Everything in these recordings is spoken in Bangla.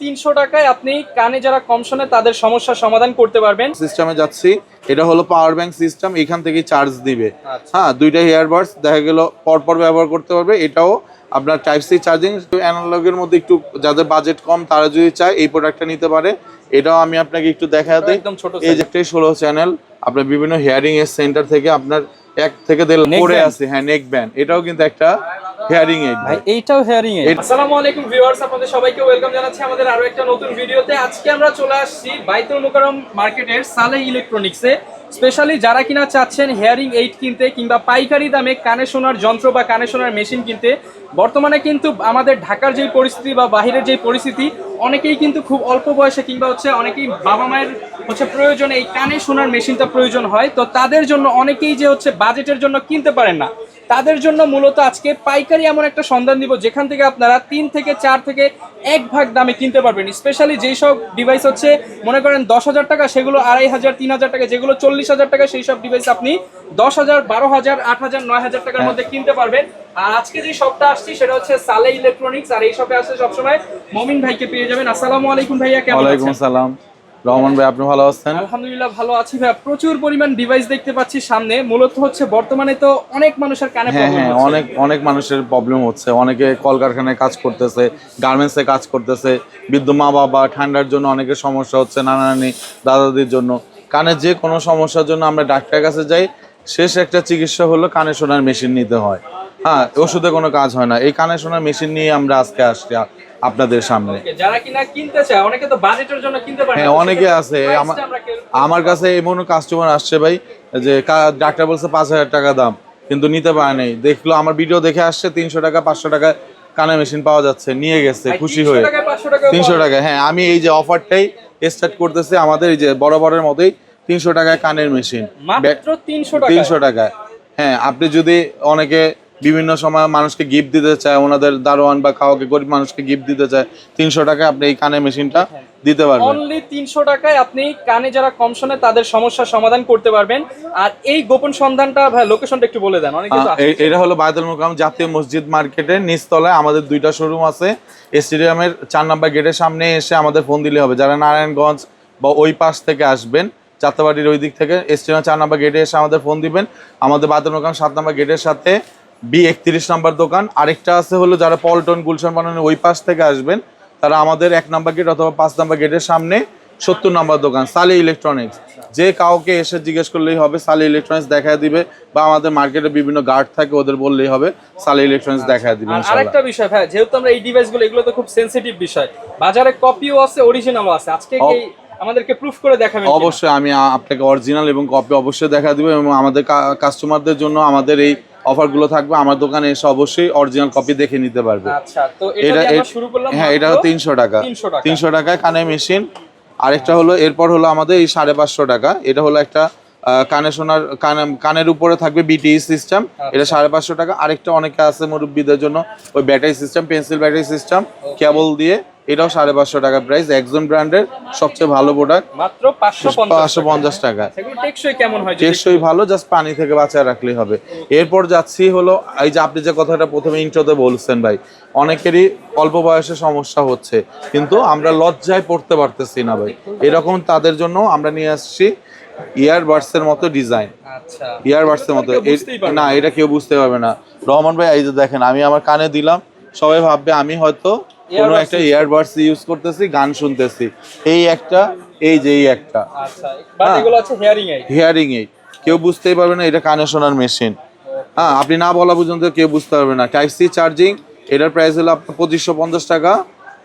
তিনশো টাকায় আপনি কানে যারা কম শোনে তাদের সমস্যার সমাধান করতে পারবেন। সিস্টেমে যাচ্ছি। এটা হলো পাওয়ার ব্যাংক সিস্টেম এখান থেকে চার্জ দিবে। আচ্ছা। হ্যাঁ দুইটা ইয়ারবাডস দেখা গেল পরপর ব্যবহার করতে পারবে। এটাও আপনার টাইপ সি চার্জিং অ্যানালগের মধ্যে একটু যাদের বাজেট কম তারা যদি চায় এই প্রোডাক্টটা নিতে পারে। এটাও আমি আপনাকে একটু দেখা দিই। একদম ছোট এই যে ষোলো চ্যানেল আপনার বিভিন্ন হেয়ারিং এর সেন্টার থেকে আপনার এক থেকে দেড় পরে? আছে। হ্যাঁ নেক ব্যান্ড এটাও কিন্তু একটা হেয়ারিং এইড ভাই এইটাও হেয়ারিং এ এটা- আসসালামু আলাইকুম ভিউয়ার্স আপনাদের সবাইকে ওয়েলকাম জানাচ্ছি আমাদের আরও একটা নতুন ভিডিওতে। আজকে আমরা চলে আসছি বাইতুল মুকাররম মার্কেটের সালে ইলেকট্রনিক্সে স্পেশালি যারা কিনা চাচ্ছেন হেয়ারিং এইড কিনতে কিংবা পাইকারি দামে কানে শোনার যন্ত্র বা কানে শোনার মেশিন কিনতে বর্তমানে কিন্তু আমাদের ঢাকার যেই পরিস্থিতি বা বাহিরের যেই পরিস্থিতি অনেকেই কিন্তু খুব অল্প বয়সে কিংবা হচ্ছে অনেকেই বাবা মায়ের হচ্ছে প্রয়োজনে এই কানে শোনার মেশিনটা প্রয়োজন হয়। তো তাদের জন্য অনেকেই যে হচ্ছে বাজেটের জন্য কিনতে পারেন না। তাদের জন্য মূলত আজকে পাইকারি এমন একটা সন্ধান দিব যেখান থেকে আপনারা তিন থেকে চার থেকে এক ভাগ দামে কিনতে পারবেন। স্পেশালি যেই সব ডিভাইস হচ্ছে মনে করেন দশ হাজার টাকা সেগুলো আড়াই হাজার তিন হাজার টাকা যেগুলো চল্লিশ হাজার টাকা সেই সব ডিভাইস আপনি দশ হাজার বারো হাজার আট হাজার নয় হাজার টাকার মধ্যে কিনতে পারবেন। আর আজকে যে শপটা আসছি সেটা হচ্ছে সালে ইলেকট্রনিক্স আর এই শপে আসলে সবসময় মমিন ভাইকে পেয়ে যাবেন। আসসালামু আলাইকুম ভাইয়া কেমন ওয়ালাইকুম আছেন আসসালাম। রহমান ভাই আপনি ভালো আছেন? আলহামদুলিল্লাহ ভালো আছি ভাই। প্রচুর পরিমাণ ডিভাইস দেখতে পাচ্ছি সামনে। মূলত হচ্ছে বর্তমানে তো অনেক মানুষের কানে হ্যাঁ হ্যাঁ অনেক অনেক মানুষের প্রবলেম হচ্ছে। অনেকে কলকারখানায় কাজ করতেছে গার্মেন্টসে কাজ করতেছে। বৃদ্ধ মা বাবা ঠান্ডার জন্য অনেকের সমস্যা হচ্ছে নানা নানি দাদাদির জন্য। কানে যে কোনো সমস্যার জন্য আমরা ডাক্তারের কাছে যাই শেষ একটা চিকিৎসা হলো কানে শোনার মেশিন নিতে হয়। হ্যাঁ ওষুধে কোনো কাজ হয় না। এই কানে শোনার মেশিন নিয়ে আমরা আজকে আসছি আপনাদের সামনে। যারা কিনা কিনতে চায় অনেকে তো বাজেটের জন্য কিনতে পারে হ্যাঁ অনেকে আছে। আমার কাছে এমন কাস্টমার আসছে ভাই যে ডাক্তার বলছে পাঁচ হাজার টাকা দাম কিন্তু নিতে পারে নাই। দেখল আমার ভিডিও দেখে আসছে তিনশো টাকা পাঁচশো টাকা কানে মেশিন পাওয়া যাচ্ছে নিয়ে গেছে খুশি হয়ে। টাকায় 500 টাকায় তিনশো টাকা হ্যাঁ আমি এই যে অফারটাই স্টার্ট করতেছি আমাদের এই যে বরাবরের মতোই তিনশো টাকায় কানের মেশিন। মাত্র 300 টাকা তিনশো টাকায়। হ্যাঁ আপনি যদি অনেকে বিভিন্ন সময় মানুষকে গিফট দিতে চায় ওনাদের দারোয়ান বা কাউকে গরিব মানুষকে গিফট দিতে চায় তিনশো টাকায় আপনি এই কানের মেশিনটা দিতে পারবেন। অনলি 300 টাকায় আপনি কানে যারা কম শোনে তাদের সমস্যার সমাধান করতে পারবেন। আর এই গোপন সন্ধানটা ভাই লোকেশনটা একটু বলে দেন এটা হলো বায়তুল মুকাম জাতীয় মসজিদ মার্কেটের নিচতলায় আমাদের দুইটা শোরুম আছে। স্টেডিয়ামের চার নাম্বার গেটের সামনে এসে আমাদের ফোন দিলে হবে। যারা নারায়ণগঞ্জ বা ওই পাশ থেকে আসবেন যাত্রাবাড়ির ওই দিক থেকে। স্টেডিয়াম চার নাম্বার গেটে এসে আমাদের ফোন দিবেন। আমাদের বায়তুল মুকাম সাত নাম্বার গেটের সাথে। বি একত্রিশ নাম্বার দোকান। আরেকটা আছে হলো যারা পল্টন গুলশান বানানোর ওই পাশ থেকে আসবেন তারা আমাদের এক নাম্বার গেট অথবা পাঁচ নাম্বার গেটের সামনে সত্তর নাম্বার দোকান সালি ইলেকট্রনিক্স যে কাউকে এসে জিজ্ঞেস করলেই হবে সালি ইলেকট্রনিক্স দেখা দিবে বা আমাদের মার্কেটে বিভিন্ন গার্ড থাকে ওদের বললেই হবে সালি ইলেকট্রনিক্স দেখা দিবে আর আরেকটা বিষয় ভাই যেহেতু আমরা এই ডিভাইসগুলো এগুলো তো খুব সেনসিটিভ বিষয়। বাজারে কপিও আছে অরিজিনালও আছে। আজকে আমাদেরকে প্রুফ করে দেখাবেন অবশ্যই আমি আপনাকে অরিজিনাল এবং কপি অবশ্যই দেখা দিব এবং আমাদের কাস্টমারদের জন্য আমাদের এই অফারগুলো থাকবে। আমার দোকানে এসে অবশ্যই অরিজিনাল কপি দেখে নিতে পারবে। আচ্ছা তো এটা শুরু করলাম হ্যাঁ এটা মাত্র? তিনশো টাকা। 300 টাকা। তিনশো টাকায় কানে মেশিন আরেকটা হলো এরপর হলো আমাদের এই সাড়ে পাঁচশো টাকা। এটা হলো একটা কানে শোনার কানে কানের উপরে থাকবে বিটিই সিস্টেম এটা সাড়ে পাঁচশো টাকা। আরেকটা অনেকে আছে মুরব্বীদের জন্য ওই battery system pencil battery system কেবল দিয়ে। এটাও সাড়ে পাঁচশো টাকা প্রাইস একজন ব্র্যান্ডের সবচেয়ে ভালো প্রোডাক্ট মাত্র পাঁচশো পঞ্চাশ টাকা। টেকসই ভালো জাস্ট পানি থেকে বাঁচায় রাখলেই হবে। এরপর যাচ্ছি হলো এই যে আপনি যে কথাটা প্রথমে ইন্ট্রোতে বলছেন ভাই অনেকেরই অল্প বয়সে সমস্যা হচ্ছে কিন্তু আমরা লজ্জায় পড়তে পারতেছি না ভাই। এরকম তাদের জন্য আমরা নিয়ে আসছি। ইয়ারবাডস এর মতো ডিজাইন আচ্ছা। ইয়ারবাডস মতো। এই- না এটা কেউ বুঝতে পারবে না। রহমান ভাই এই যে দেখেন আমি আমার কানে দিলাম। সবাই ভাববে আমি হয়তো কোনো একটা ইয়ারবাডস ইউজ করতেছি গান শুনতেছি। এই একটা এই যে এই একটা। আচ্ছা হ্যাঁ। হেয়ারিং এইড হিয়ারিং এইড কেউ বুঝতেই পারবে না এটা কানে শোনার মেশিন হ্যাঁ আপনি না বলা পর্যন্ত কেউ বুঝতে পারবে না। টাইপ সি চার্জিং এটার প্রাইস হলো আপনার পঁচিশশো পঞ্চাশ টাকা।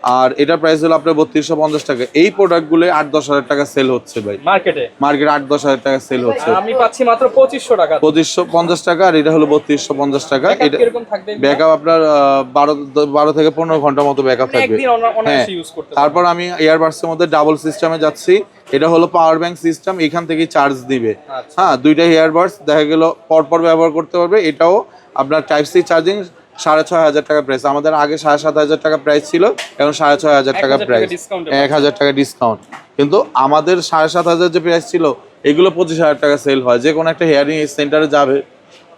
আর এটার প্রাইস হলো আপনার বত্রিশশো পঞ্চাশ টাকা। এই প্রোডাক্টগুলো আট দশ হাজার টাকা সেল হচ্ছে ভাই। মার্কেটে মার্কেট আট দশ হাজার টাকা সেল হচ্ছে। আমি পাচ্ছি মাত্র পঁচিশশো টাকা। পঁচিশশো পঞ্চাশ টাকা আর এটা হলো বত্রিশশো পঞ্চাশ টাকা। এটা থাকবে ব্যাকআপ আপনার বারো বারো থেকে পনেরো ঘণ্টার মতো ব্যাকআপ থাকবে। অনা- অনায়াসে হ্যাঁ। তারপর আমি ইয়ারবাডসের মধ্যে ডাবল সিস্টেমে যাচ্ছি। এটা হলো পাওয়ার ব্যাংক সিস্টেম এখান থেকে চার্জ দিবে। আচ্ছা। হ্যাঁ দুইটা ইয়ারবাডস দেখা গেল পরপর ব্যবহার করতে পারবে। এটাও আপনার টাইপ সি চার্জিং সাড়ে ছয় হাজার টাকা প্রাইস আমাদের আগে সাড়ে সাত হাজার টাকা প্রাইস ছিল এখন সাড়ে ছয় হাজার টাকা প্রাইস এক হাজার টাকা ডিসকাউন্ট কিন্তু আমাদের সাড়ে সাত হাজার যে প্রাইস ছিল এগুলো পঁচিশ হাজার টাকা সেল হয়। যে কোনো একটা হেয়ারিং সেন্টারে যাবে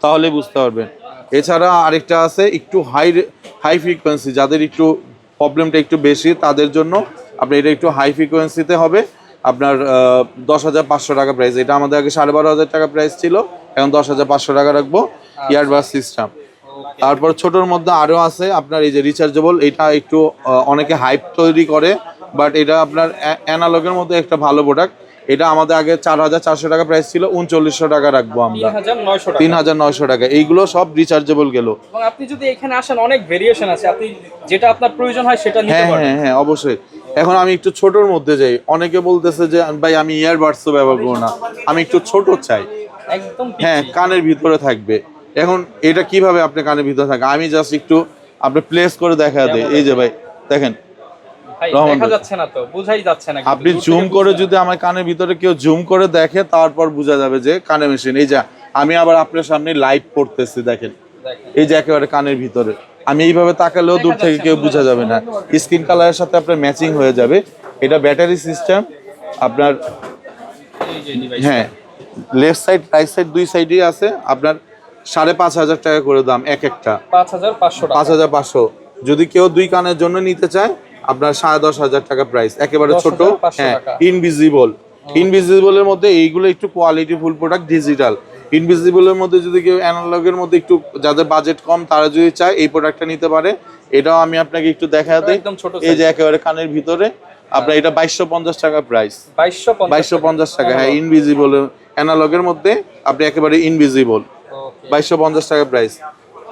তাহলে বুঝতে পারবেন। এছাড়া আরেকটা আছে একটু হাই হাই ফ্রিকোয়েন্সি যাদের একটু প্রবলেমটা একটু বেশি তাদের জন্য আপনার এটা একটু হাই ফ্রিকোয়েন্সিতে হবে। আপনার দশ হাজার পাঁচশো টাকা প্রাইস এটা আমাদের আগে সাড়ে বারো হাজার টাকা প্রাইস ছিল এখন দশ হাজার পাঁচশো টাকা রাখব। ইয়ারবাস সিস্টেম তারপর ছোটোর মধ্যে আরও আছে আপনার এই যে রিচার্জেবল এটা একটু অনেকে হাইপ তৈরি করে বাট এটা আপনার অ্যানালগের মধ্যে একটা ভালো প্রোডাক্ট এটা আমাদের আগে চার হাজার চারশো টাকা প্রাইস ছিল উনচল্লিশশো টাকা রাখব আমরা। তিন হাজার নয়শো টাকা। এইগুলো সব রিচার্জেবল গেল। আপনি যদি এখানে আসেন অনেক ভেরিয়েশন আছে। আপনি যেটা আপনার প্রয়োজন হয় সেটা নিতে হ্যাঁ হ্যাঁ হ্যাঁ অবশ্যই। এখন আমি একটু ছোটোর মধ্যে যাই। অনেকে বলতেছে যে ভাই আমি ইয়ারবাডসও ব্যবহার করব না। আমি একটু ছোট চাই। একদম হ্যাঁ কানের ভিতরে থাকবে। এখন এটা কীভাবে আপনি কানের ভিতরে থাকে আমি জাস্ট একটু আপনি প্লেস করে দেখা দেয় এই যে ভাই দেখেন। রহমান দেখা ভাই। যাচ্ছে না তো বুঝাই যাচ্ছে না আপনি জুম করে যদি আমার কানের ভিতরে কেউ জুম করে দেখে তারপর বোঝা যাবে যে কানে মেশিন এই যে আমি আবার আপনার সামনে লাইট পড়তেছি দেখেন। দেখেন। এই যে একেবারে কানের ভিতরে। আমি এইভাবে তাকালেও দূর থেকে কেউ বোঝা যাবে না। স্কিন কালারের সাথে আপনার ম্যাচিং হয়ে যাবে। এটা ব্যাটারি সিস্টেম আপনার। হ্যাঁ লেফট সাইড রাইট সাইড দুই সাইডেই আছে। আপনার সাড়ে পাঁচ হাজার টাকা করে দাম এক একটা। পাঁচ হাজার পাঁচশো পাঁচ হাজার পাঁচশো। যদি কেউ দুই কানের জন্য নিতে চায় আপনার সাড়ে দশ হাজার টাকা প্রাইস একেবারে ছোট হ্যাঁ। ইনভিজিবল ইনভিজিবলের মধ্যে এইগুলো একটু কোয়ালিটি ফুল প্রোডাক্ট ডিজিটাল ইনভিজিবলের মধ্যে যদি কেউ অ্যানালগের মধ্যে একটু যাদের বাজেট কম তারা যদি চায় এই প্রোডাক্টটা নিতে পারে। এটাও আমি আপনাকে একটু দেখা দিই। একদম ছোট এই যে একেবারে কানের ভিতরে আপনার এটা বাইশশো পঞ্চাশ টাকা প্রাইস বাইশশো বাইশশো পঞ্চাশ টাকা হ্যাঁ ইনভিজিবল অ্যানালগের মধ্যে আপনি একেবারে ইনভিজিবল বাইশশো পঞ্চাশ টাকা প্রাইস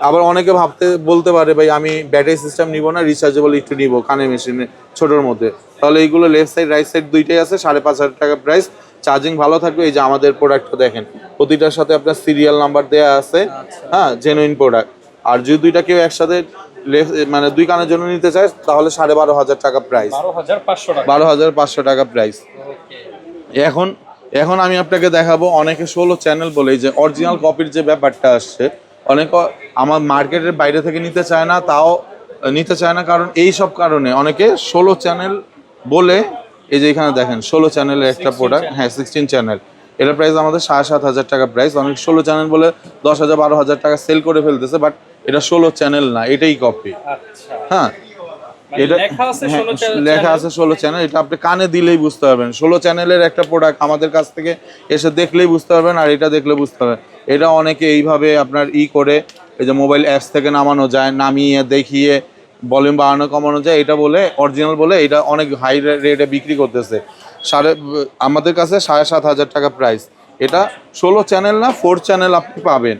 আবার অনেকে ভাবতে বলতে পারে ভাই আমি ব্যাটারি সিস্টেম নিব না রিচার্জেবল একটু নিব কানে মেশিনে ছোটোর মধ্যে। তাহলে এইগুলো লেফট সাইড রাইট সাইড দুইটাই আছে সাড়ে পাঁচ হাজার টাকা প্রাইস চার্জিং ভালো থাকবে এই যে আমাদের প্রোডাক্টটা দেখেন প্রতিটার সাথে আপনার সিরিয়াল নাম্বার দেওয়া আছে। হ্যাঁ জেনুইন প্রোডাক্ট আর যদি দুইটা কেউ একসাথে মানে দুই কানের জন্য নিতে চায় তাহলে সাড়ে বারো হাজার টাকা প্রাইস বারো হাজার পাঁচশো টাকা। প্রাইস এখন এখন আমি আপনাকে দেখাবো অনেকে ষোলো চ্যানেল বলে যে অরিজিনাল কপির যে ব্যাপারটা আসছে অনেক আমার মার্কেটের বাইরে থেকে নিতে চায় না তাও নিতে চায় না কারণ এই সব কারণে অনেকে ষোলো চ্যানেল বলে এই যে এখানে দেখেন ষোলো চ্যানেলের একটা প্রোডাক্ট হ্যাঁ সিক্সটিন চ্যানেল এটার প্রাইস আমাদের সাড়ে সাত হাজার টাকা প্রাইস অনেক ষোলো চ্যানেল বলে দশ হাজার বারো হাজার টাকা সেল করে ফেলতেছে বাট এটা ষোলো চ্যানেল না এটাই কপি আচ্ছা। হ্যাঁ এটা লেখা আছে হ্যাঁ, লেখা আছে ষোলো চ্যানেল এটা আপনি কানে দিলেই বুঝতে পারবেন। ষোলো চ্যানেলের একটা প্রোডাক্ট আমাদের কাছ থেকে এসে দেখলেই বুঝতে পারবেন আর এটা দেখলে বুঝতে পারবেন। এটা অনেকে এইভাবে আপনার ই করে এই যে মোবাইল অ্যাপস থেকে নামানো যায় নামিয়ে দেখিয়ে ভলিউম বাড়ানো কমানো যায় এটা বলে অরিজিনাল বলে এটা অনেক হাই রেটে বিক্রি করতেছে। সাড়ে আমাদের কাছে সাড়ে সাত হাজার টাকা প্রাইস এটা ষোলো চ্যানেল না ফোর চ্যানেল আপনি পাবেন।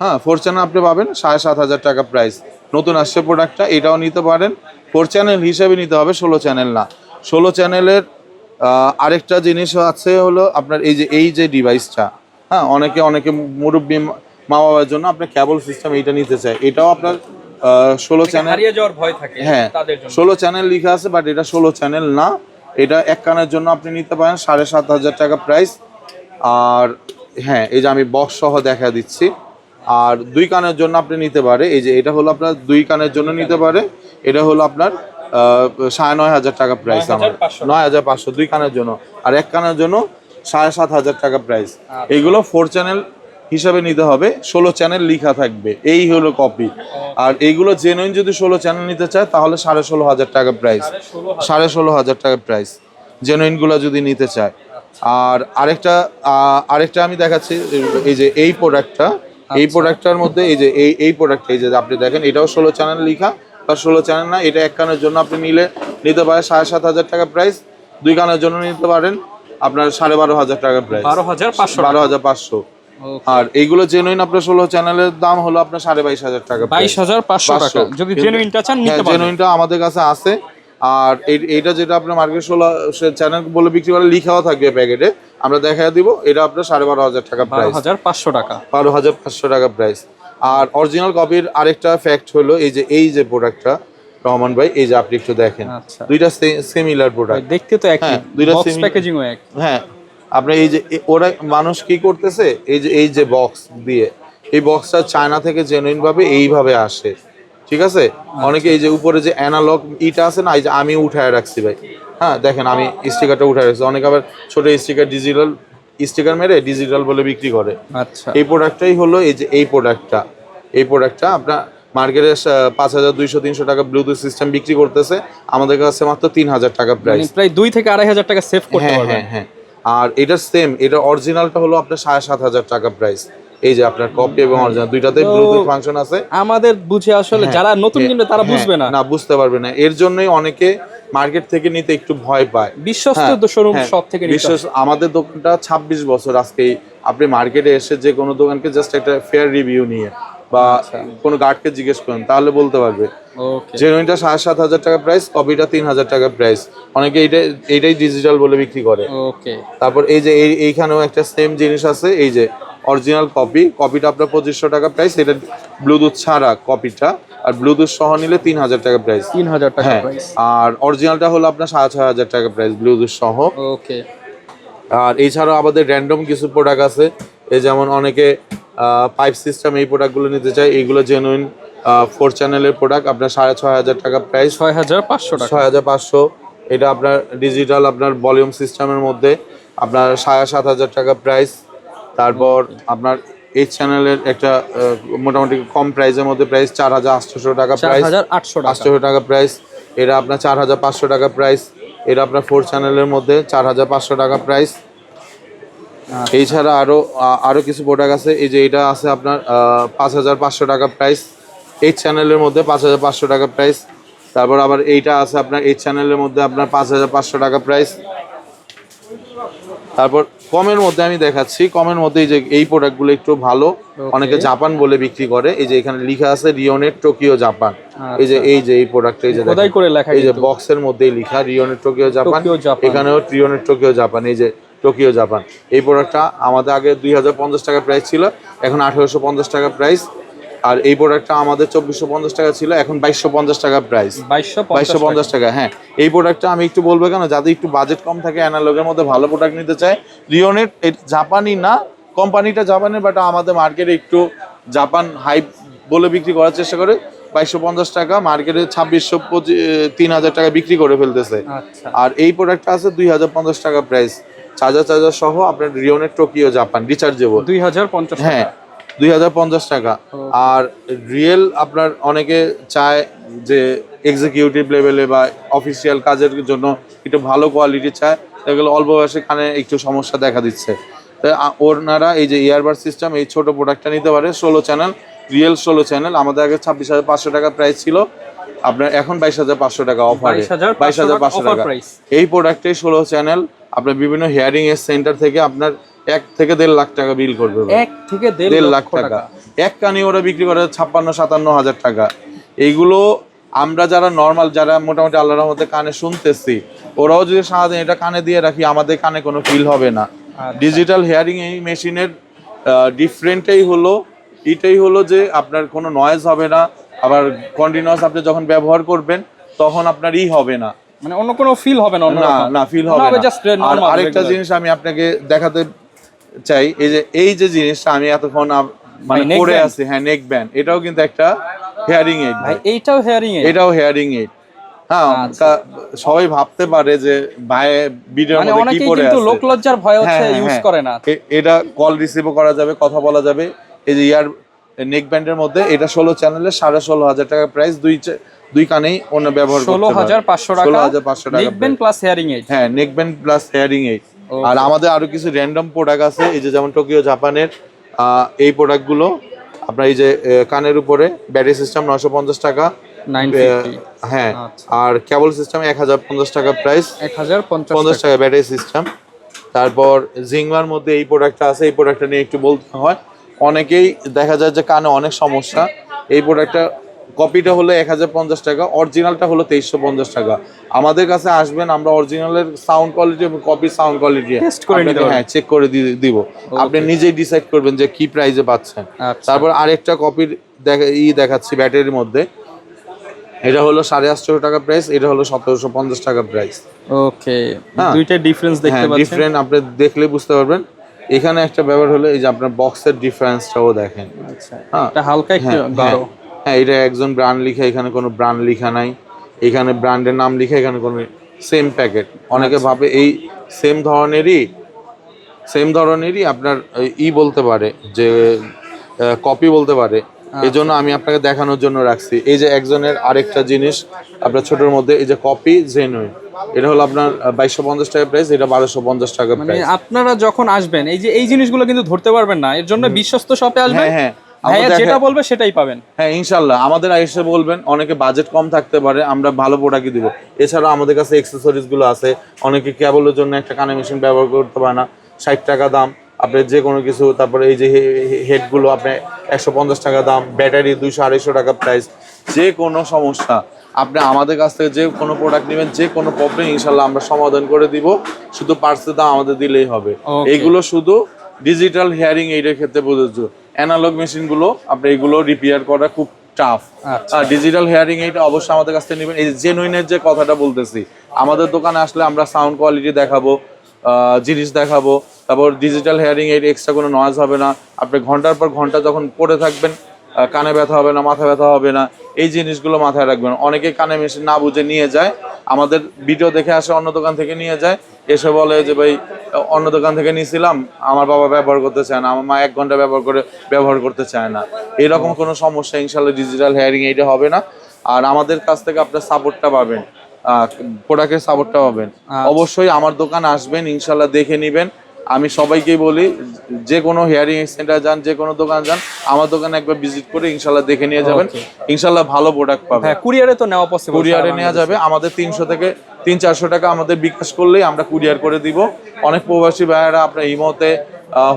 হ্যাঁ ফোর চ্যানেল আপনি পাবেন সাড়ে সাত হাজার টাকা প্রাইস নতুন আসছে প্রোডাক্টটা এটাও নিতে পারেন। ফোর চ্যানেল হিসেবে নিতে হবে ষোলো চ্যানেল না। ষোলো চ্যানেলের আরেকটা জিনিস আছে হলো আপনার এই যে এই যে ডিভাইসটা হ্যাঁ অনেকে অনেকে মুরব্বী মা বাবার জন্য আপনার ক্যাবল সিস্টেম এইটা নিতে চায়। এটাও আপনার ষোলো চ্যানেল হারিয়ে যাওয়ার ভয় থাকে হ্যাঁ ষোলো চ্যানেল লেখা আছে বাট এটা ষোলো চ্যানেল না। এটা এক কানের জন্য আপনি নিতে পারেন সাড়ে সাত হাজার টাকা প্রাইস আর হ্যাঁ এই যে আমি বক্স সহ দেখা দিচ্ছি। আর দুই কানের জন্য আপনি নিতে পারে এই যে এটা হলো আপনার দুই কানের জন্য নিতে পারে। এটা হলো আপনার সাড়ে নয় হাজার টাকা প্রাইস আমার। নয় হাজার পাঁচশো দুই কানের জন্য। আর এক কানের জন্য সাড়ে সাত হাজার টাকা প্রাইস আচ্ছা। এইগুলো ফোর চ্যানেল হিসাবে নিতে হবে ষোলো চ্যানেল লিখা থাকবে। এই হলো কপি আর এইগুলো জেনুইন যদি ষোলো চ্যানেল নিতে চায় তাহলে সাড়ে ষোলো হাজার টাকা প্রাইস সাড়ে ষোলো হাজার। সাড়ে ষোলো হাজার টাকা প্রাইস জেনুইনগুলো যদি নিতে চায়। আর আরেকটা আরেকটা আমি দেখাচ্ছি এই যে এই প্রোডাক্টটা এই প্রোডাক্টটার মধ্যে এই যে এই এই প্রোডাক্টটা এই যে আপনি দেখেন এটাও ষোলো চ্যানেল লেখা। বা ষোলো চ্যানেল না এটা এক কানের জন্য আপনি নিলে নিতে পারেন সাড়ে সাত হাজার টাকা প্রাইস দুই কানের জন্য নিতে পারেন আপনার সাড়ে বারো হাজার টাকা প্রাইস বারো হাজার পাঁচশো বারো হাজার পাঁচশো। আর এইগুলো জেনুইন আপনার ষোলো চ্যানেলের দাম হলো আপনার সাড়ে বাইশ হাজার টাকা বাইশ হাজার পাঁচশো টাকা। যদি জেনুইনটা চান নিতে হ্যাঁ জেনুইনটা আমাদের কাছে আছে। আর এই- এইটা যেটা আপনার মার্কেট ষোলো চ্যানেল বলে বিক্রি করে লিখাও থাকবে প্যাকেটে আমরা দেখা দিব এটা আপনার সাড়ে বারো হাজার টাকা বারো প্রাইস হাজার পাঁচশো টাকা। বারো হাজার পাঁচশো টাকা প্রাইস আর অরিজিনাল কপির আরেকটা ফ্যাক্ট হলো এই যে এই যে প্রোডাক্টটা রহমান ভাই এই যে আপনি একটু দেখেন আচ্ছা। দুইটা সিমিলার প্রোডাক্ট দেখতে তো একই হ্যাঁ, দুইটা প্যাকেজিংও এক। হ্যাঁ আপনি এই যে ওরা মানুষ কি করতেছে? এই যে এই যে বক্স দিয়ে এই বক্সটা চায়না থেকে জেনুইন ভাবে এইভাবে আসে ঠিক আছে? অনেকে এই যে উপরে যে অ্যানালগ ইটা আছে না এই যে আমি উঠায় রাখছি ভাই। হ্যাঁ দেখেন আমি স্টিকারটা উঠায় রাখছি। অনেকে আবার ছোট স্টিকার ডিজিটাল স্টিকার মেরে ডিজিটাল বলে বিক্রি করে। আচ্ছা। এই প্রোডাক্টটাই হলো এই যে এই প্রোডাক্টটা এই প্রোডাক্টটা আপনার মার্কেটে পাঁচ হাজার দুইশো তিনশো টাকা ব্লুটুথ সিস্টেম বিক্রি করতেছে। আমাদের কাছে মাত্র তিন হাজার টাকা মানে প্রাইস প্রায় দুই থেকে আড়াই হাজার টাকা সেভ করতে হ্যাঁ হ্যাঁ হ্যাঁ। আর এটা সেম এটা অরিজিনালটা হলো আপনার সাড়ে সাত হাজার টাকা প্রাইস এই যে আপনার কপি এবং অরিজিনাল দুইটাতে তো- ব্লুটুথ ফাংশন আছে। আমাদের বুঝে আসলে যারা নতুন কিনবে তারা হ্যাঁ, বুঝবে না। না বুঝতে পারবে না। এর জন্যই অনেকে মার্কেট থেকে নিতে একটু ভয় পায়। বিশ্বস্ত হ্যাঁ, শোরুম হ্যাঁ, সব থেকে নিতে আমাদের দোকানটা ছাব্বিশ বছর আজকে। এই আপনি মার্কেটে এসে যে কোনো দোকানকে জাস্ট একটা ফেয়ার রিভিউ নিয়ে বা আচ্ছা। কোনো গার্ডকে জিজ্ঞেস করেন তাহলে বলতে পারবে। জেনুইনটা সাড়ে সাত হাজার টাকা প্রাইস কপিটা তিন হাজার টাকা প্রাইস অনেকে এইটা এইটাই ডিজিটাল বলে বিক্রি করে। ওকে তারপর এই যে এই এইখানেও একটা সেম জিনিস আছে এই যে অরিজিনাল কপি কপিটা আপনার পঁচিশশো টাকা প্রাইস এটা ব্লুটুথ ছাড়া কপিটা আর ব্লুটুথ সহ নিলে তিন হাজার টাকা প্রাইস তিন হাজার টাকা হ্যাঁ আর অরিজিনালটা হলো আপনার সাড়ে ছয় হাজার টাকা প্রাইস ব্লুটুথ সহ। ওকে। আর এছাড়াও আমাদের র্যান্ডম কিছু প্রোডাক্ট আছে এই যেমন অনেকে পাইপ সিস্টেম এই প্রোডাক্টগুলো নিতে চায় এইগুলো জেনুইন ফোর চ্যানেলের প্রোডাক্ট আপনার সাড়ে ছয় হাজার টাকা প্রাইস ছয় হাজার পাঁচশো ছয় হাজার পাঁচশো। এটা আপনার ডিজিটাল আপনার ভলিউম সিস্টেমের মধ্যে আপনার সাড়ে সাত হাজার টাকা প্রাইস তারপর আপনার এই চ্যানেলের একটা মোটামুটি কম প্রাইসের মধ্যে প্রাইস চার হাজার আটশোশো টাকা প্রাইস হাজার আটশো টাকা। আটশোশো টাকা প্রাইস এটা আপনার চার হাজার পাঁচশো টাকা প্রাইস এটা আপনার ফোর চ্যানেলের মধ্যে চার হাজার পাঁচশো টাকা প্রাইস। এছাড়া আরও আরও কিছু প্রোডাক্ট আছে এই যে এটা আছে আপনার পাঁচ হাজার পাঁচশো টাকা প্রাইস এই চ্যানেলের মধ্যে পাঁচ হাজার পাঁচশো টাকা প্রাইস তারপর আবার এইটা আছে আপনার এই চ্যানেলের মধ্যে আপনার পাঁচ হাজার পাঁচশো টাকা প্রাইস তারপর কমের মধ্যে আমি দেখাচ্ছি। কমের মধ্যে এই যে এই প্রোডাক্টগুলো একটু ভালো। অনেকে জাপান বলে বিক্রি করে। এই যে এখানে লিখা আছে রিওনেট টোকিও জাপান এই যে এই যে এই প্রোডাক্ট এই যে। খোদাই করে লেখা এই যে বক্সের মধ্যেই লেখা রিওনেট টোকিও জাপান এখানেও রিওনেট টোকিও জাপান এই যে টোকিও জাপান এই প্রোডাক্টটা আমাদের আগে দুই হাজার পঞ্চাশ টাকা প্রাইস ছিল। এখন আঠারোশো পঞ্চাশ টাকা প্রাইস আর এই প্রোডাক্টটা আমাদের চব্বিশশো পঞ্চাশ টাকা ছিল এখন বাইশশো পঞ্চাশ টাকা প্রাইস বাইশশো পঞ্চাশ টাকা। হ্যাঁ। এই প্রোডাক্টটা আমি একটু বলব কেন যাদের একটু বাজেট কম থাকে অ্যানালগের মধ্যে ভালো প্রোডাক্ট নিতে চায় রিওনেট জাপানি না কোম্পানিটা জাপানের বাট আমাদের মার্কেটে একটু জাপান হাই বলে বিক্রি করার চেষ্টা করে বাইশশো পঞ্চাশ টাকা মার্কেটে ছাব্বিশশো তিন হাজার টাকা বিক্রি করে ফেলতেছে। আচ্ছা। আর এই প্রোডাক্টটা আছে দুই হাজার পঞ্চাশ টাকা প্রাইস চার্জার চার্জার সহ আপনার রিওনেট টোকিও জাপান রিচার্জেবল দুই হাজার পঞ্চাশ হ্যাঁ দুই হাজার পঞ্চাশ টাকা। আর রিয়েল আপনার অনেকে চায় যে এক্সিকিউটিভ লেভেলে বা অফিসিয়াল কাজের জন্য একটু ভালো কোয়ালিটি চায়। এগুলো অল্প বয়সে কানে একটু সমস্যা দেখা দিচ্ছে। ওনারা এই যে ইয়ারবার সিস্টেম এই ছোট প্রোডাক্টটা নিতে পারে ষোলো চ্যানেল রিয়েল ষোলো চ্যানেল আমাদের আগে ছাব্বিশ হাজার পাঁচশো টাকা প্রাইস ছিল। আপনার এখন বাইশ হাজার পাঁচশো টাকা অফারে 22,500 বাইশ হাজার পাঁচশো টাকা। এই প্রোডাক্টে ষোলো চ্যানেল আপনার বিভিন্ন হেয়ারিং এর সেন্টার থেকে আপনার এক থেকে দেড় লাখ টাকা বিল করবে এক থেকে দেড় লাখ টাকা। এক কানি ওরা বিক্রি করে ছাপ্পান্ন সাতান্ন হাজার টাকা। এইগুলো আমরা যারা নর্মাল যারা মোটামুটি আল্লাহর রহমতে কানে শুনতেছি ওরাও যদি সারাদিন এটা কানে দিয়ে রাখি আমাদের কানে কোনো ফিল হবে না। আচ্ছা। ডিজিটাল হেয়ারিং এই মেশিনের ডিফারেন্টই হলো এটাই হলো যে আপনার কোনো নয়েজ হবে না। আবার কন্টিনিউয়াস আপনি যখন ব্যবহার করবেন তখন আপনার ই হবে না। মানে অন্য কোনো ফিল হবে না না না ফিল হবে না আরেকটা জিনিস আমি আপনাকে দেখাতে চাই এই যে এই যে জিনিসটা আমি এতক্ষণ মানে পরে আছি হ্যাঁ নেক ব্যান্ড এটাও কিন্তু একটা হেয়ারিং এইড ভাই এইটাও হেয়ারিং এ এটাও হেয়ারিং এইড হ্যাঁ আচ্ছা। সবাই ভাবতে পারে যে ভাই ভিডিওর মানে মধ্যে কি কিন্তু আছে। লোক লজ্জার ভয় হচ্ছে হ্যাঁ, ইউজ হ্যাঁ। করে না। এটা কল রিসিভও করা যাবে কথা বলা যাবে। এই যে ইয়ার নেক ব্যান্ডের মধ্যে এটা ষোলো চ্যানেলে সাড়ে ষোলো হাজার টাকা প্রাইস দুই দুই কানেই অন্য ব্যবহার ষোলো হাজার পাঁচশো টাকা ষোলো হাজার পাঁচশো টাকা লিখবেন price। প্লাস হেয়ারিং এইড হ্যাঁ neck band plus hearing aid. আর আমাদের আরও কিছু র্যান্ডম প্রোডাক্ট আছে এই যে যেমন টোকিও জাপানের এই প্রোডাক্টগুলো আপনার এই যে কানের উপরে ব্যাটারি সিস্টেম নশো পঞ্চাশ টাকা হ্যাঁ আচ্ছা। আর কেবল সিস্টেম এক হাজার পঞ্চাশ টাকা প্রাইস এক হাজার পঞ্চাশ পঞ্চাশ টাকা। ব্যাটারি সিস্টেম তারপর জিংমার মধ্যে এই প্রোডাক্টটা আছে এই প্রোডাক্টটা নিয়ে একটু বলতে হয় অনেকেই দেখা যায় যে কানে অনেক সমস্যা এই প্রোডাক্টটা কপিটা হলো এক হাজার পঞ্চাশ টাকা অরিজিনালটা হলো তেইশশো পঞ্চাশ টাকা। আমাদের কাছে আসবেন আমরা অরিজিনালের সাউন্ড কোয়ালিটি এবং কপি সাউন্ড কোয়ালিটি হ্যাঁ চেক করে দিব। আপনি নিজেই ডিসাইড করবেন যে কি প্রাইসে পাচ্ছেন। আচ্ছা। তারপর আরেকটা কপির দেখা ই দেখাচ্ছি ব্যাটারির মধ্যে। এটা হলো সাড়ে আটশো টাকা প্রাইস এটা হলো সতেরোশো পঞ্চাশ টাকা প্রাইস ওকে হ্যাঁ। দুইটা ডিফারেন্স দেখতে হ্যাঁ পাচ্ছেন। ডিফারেন্ট আপনি দেখলে বুঝতে পারবেন। এখানে একটা ব্যাপার হলো এই যে আপনার বক্সের ডিফারেন্সটাও দেখেন। আচ্ছা। হ্যাঁ। এটা হালকা একটু হ্যাঁ, এটা একজন ব্র্যান্ড লিখা এখানে কোনো ব্র্যান্ড লিখা নাই। এখানে ব্র্যান্ডের নাম লিখা এখানে কোনো সেম প্যাকেট অনেকে আচ্ছা। ভাবে এই সেম ধরনেরই সেম ধরনেরই আপনার ই বলতে পারে যে কপি বলতে পারে। এই জন্য আমি আপনাকে দেখানোর জন্য রাখছি। এই যে একজনের আরেকটা জিনিস আপনার ছোটোর মধ্যে এই যে কপি জেনুইন এটা হলো আপনার বাইশশো পঞ্চাশ টাকা প্রাইস এটা বারোশো পঞ্চাশ টাকা মানে আপনারা যখন আসবেন এই যে এই জিনিসগুলো কিন্তু ধরতে পারবেন না। এর জন্য বিশ্বস্ত শপে আসবেন। হ্যাঁ হ্যাঁ। যেটা দেখা- বলবে সেটাই পাবেন। হ্যাঁ ইনশাল্লাহ আমাদের এসে বলবেন অনেকে বাজেট কম থাকতে পারে আমরা ভালো প্রোডাক্টই দিব। এছাড়াও আমাদের কাছে অ্যাক্সেসরিজগুলো আছে। অনেকে কেবলের জন্য একটা কানে মেশিন ব্যবহার করতে পারে না। ষাট টাকা দাম। আপনি যে কোনো কিছু তারপরে এই যে হেডগুলো আপনি একশো পঞ্চাশ টাকা দাম ব্যাটারি দুইশো আড়াইশো টাকা প্রাইস যে কোনো সমস্যা আপনি আমাদের কাছ থেকে যে কোনো প্রোডাক্ট নেবেন যে কোনো প্রবলেম ইনশাল্লাহ আমরা সমাধান করে দিব। শুধু পার্সের দাম আমাদের দিলেই হবে. এইগুলো শুধু ডিজিটাল হেয়ারিং এইটার ক্ষেত্রে প্রযোজ্য। অ্যানালগ মেশিনগুলো আপনি এগুলো রিপেয়ার করা খুব টাফ আচ্ছা। আর ডিজিটাল হেয়ারিং এইটা অবশ্যই আমাদের কাছ থেকে নেবেন। এই জেনুইনের যে কথাটা বলতেছি আমাদের দোকানে আসলে আমরা সাউন্ড কোয়ালিটি দেখাবো জিনিস দেখাবো। তারপর ডিজিটাল হেয়ারিং এর এক্সট্রা কোনো নয়েজ হবে না। আপনি ঘণ্টার পর ঘণ্টা যখন পড়ে থাকবেন কানে ব্যথা হবে না মাথা ব্যথা হবে না এই জিনিসগুলো মাথায় রাখবেন। অনেকে কানে মেশিন না বুঝে নিয়ে যায়। আমাদের ভিডিও দেখে আসে অন্য দোকান থেকে নিয়ে যায়। এসে বলে যে ভাই অন্য দোকান থেকে নিয়েছিলাম আমার বাবা ব্যবহার করতে চায় না আমার মা এক ঘণ্টা ব্যবহার করে ব্যবহার করতে চায় না। এরকম কোনো সমস্যা ইনশাল্লাহ ডিজিটাল হেয়ারিং এইটা হবে না। আর আমাদের কাছ থেকে আপনার সাপোর্টটা পাবেন। প্রোডাক্টের সাপোর্টটা পাবেন। আচ্ছা। অবশ্যই আমার দোকান আসবেন ইনশাল্লাহ দেখে নেবেন। আমি সবাইকেই বলি যে কোনো হেয়ারিং সেন্টার যান যে কোনো দোকান যান আমার দোকানে একবার ভিজিট করে ইনশাল্লাহ দেখে নিয়ে যাবেন। ইনশাল্লাহ ভালো প্রোডাক্ট পাবেন হ্যাঁ কুরিয়ারে তো নেওয়া পসিবল কুরিয়ারে নেওয়া যাবে। আমাদের তিনশো থেকে তিন চারশো টাকা আমাদের বিকাশ করলেই আমরা কুরিয়ার করে দিব। অনেক প্রবাসী ভাইয়েরা আপনার ইমোতে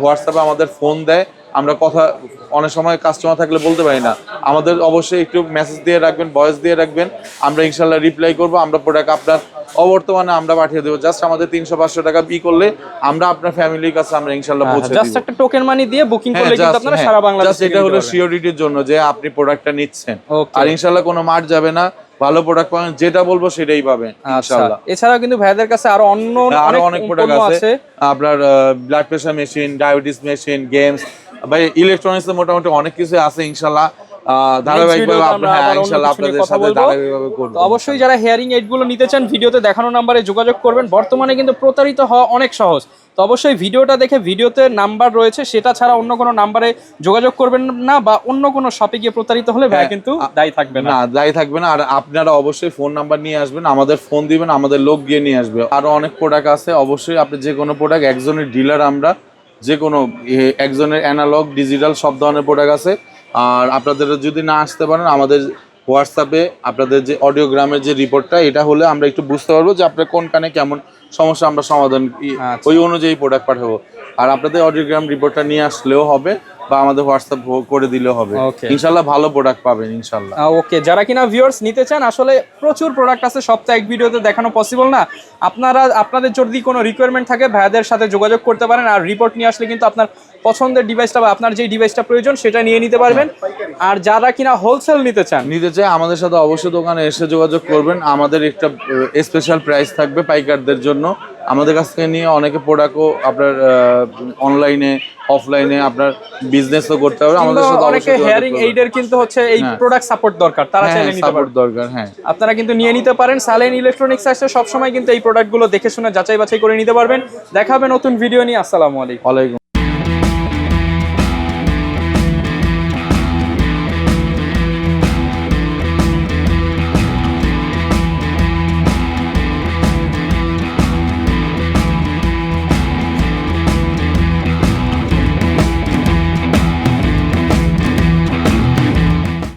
হোয়াটসঅ্যাপে আমাদের ফোন দেয়। আমরা কথা অনেক সময় কাস্টমার থাকলে বলতে পারি না। আমাদের অবশ্যই একটু মেসেজ দিয়ে রাখবেন ভয়েস দিয়ে রাখবেন। আমরা ইনশাল্লাহ রিপ্লাই করব। আমরা প্রোডাক্ট আপনার অবর্তমানে আমরা পাঠিয়ে দেবো। জাস্ট আমাদের তিনশো পাঁচশো টাকা বি করলে আমরা আপনার ফ্যামিলির কাছে আমরা ইনশাল্লাহ পৌঁছে জাস্ট একটা টোকেন মানি দিয়ে বুকিং হ্যাঁ করলে কিন্তু আপনারা সারা বাংলাদেশ এটা হলো সিওরিটির জন্য যে আপনি প্রোডাক্টটা নিচ্ছেন। আর ইনশাল্লাহ কোনো মার যাবে না। ভালো প্রোডাক্ট পাবেন যেটা বলব সেটাই পাবেন আচ্ছা। ইনশাল্লাহ। এছাড়াও কিন্তু ভাইদের কাছে আরও অন্য হ্যাঁ, আরও অনেক প্রোডাক্ট আছে। আছে। আপনার blood pressure machine diabetes machine games ভাই ইলেকট্রনিক্স মোটামুটি অনেক কিছু আছে ইনশাল্লাহ। হ্যাঁ অবশ্যই যারা হেয়ারিং এইডগুলো নিতে চান ভিডিওতে দেখানো নাম্বারে যোগাযোগ করবেন। বর্তমানে কিন্তু প্রতারিত হওয়া অনেক সহজ। তো অবশ্যই ভিডিওটা দেখে ভিডিওতে নাম্বার রয়েছে সেটা ছাড়া অন্য কোনো নাম্বারে যোগাযোগ করবেন না বা অন্য কোনো শপে গিয়ে প্রতারিত হলে ভাই হ্যাঁ, কিন্তু দায়ী থাকবে না। না দায়ী থাকবে না। আর আপনারা অবশ্যই ফোন নাম্বার নিয়ে আসবেন আমাদের ফোন দিবেন আমাদের লোক গিয়ে নিয়ে আসবে। আরও অনেক প্রোডাক্ট আছে অবশ্যই আপনি যে কোনো প্রোডাক্ট একজনের ডিলার আমরা যে কোনো একজনের অ্যানালগ ডিজিটাল সব ধরনের প্রোডাক্ট আছে। আর আপনাদের যদি না আসতে পারেন আমাদের হোয়াটসঅ্যাপে আপনাদের যে অডিওগ্রামের যে রিপোর্টটা এটা হলে আমরা একটু বুঝতে পারব যে আপনার কোন কানে কেমন সমস্যা আমরা সমাধান আচ্ছা। ওই অনুযায়ী প্রোডাক্ট পাঠাবো। আর আপনাদের অডিওগ্রাম রিপোর্টটা নিয়ে আসলেও হবে বা আমাদের হোয়াটসঅ্যাপ করে দিলেও হবে. ইনশাল্লাহ ভালো প্রোডাক্ট পাবেন ইনশাল্লাহ। ওকে যারা কিনা ভিউয়ার্স নিতে চান আসলে প্রচুর প্রোডাক্ট আছে সপ্তাহে এক ভিডিওতে দেখানো পসিবল না। আপনারা আপনাদের যদি কোনো রিকোয়ারমেন্ট থাকে ভাইয়াদের সাথে যোগাযোগ করতে পারেন আর রিপোর্ট নিয়ে আসলে কিন্তু আপনার পছন্দের ডিভাইসটা বা আপনার যেই ডিভাইসটা প্রয়োজন সেটা নিয়ে নিতে পারবেন। আর যারা কিনা হোলসেল নিতে চান নিতে চাই আমাদের সাথে অবশ্যই দোকানে এসে যোগাযোগ করবেন। আমাদের একটা স্পেশাল প্রাইস থাকবে পাইকারদের জন্য। আমাদের কাছ থেকে নিয়ে অনেকে প্রোডাক্টও আপনার অনলাইনে অফলাইনে আপনার বিজনেসও করতে হবে। আমাদের সাথে অনেকে হেয়ারিং। এইডের কিন্তু হচ্ছে এই হ্যাঁ। প্রোডাক্ট সাপোর্ট দরকার তারা হ্যাঁ চাইলে নিতে পারবেন দরকার হ্যাঁ। আপনারা কিন্তু নিয়ে নিতে পারেন। সালেন ইলেকট্রনিক্স আসলে সবসময় কিন্তু এই প্রোডাক্টগুলো দেখে শুনে যাচাই বাছাই করে নিতে পারবেন। দেখা হবে নতুন ভিডিও নিয়ে আসসালামু আলাইকুম। ওয়ালাইকুম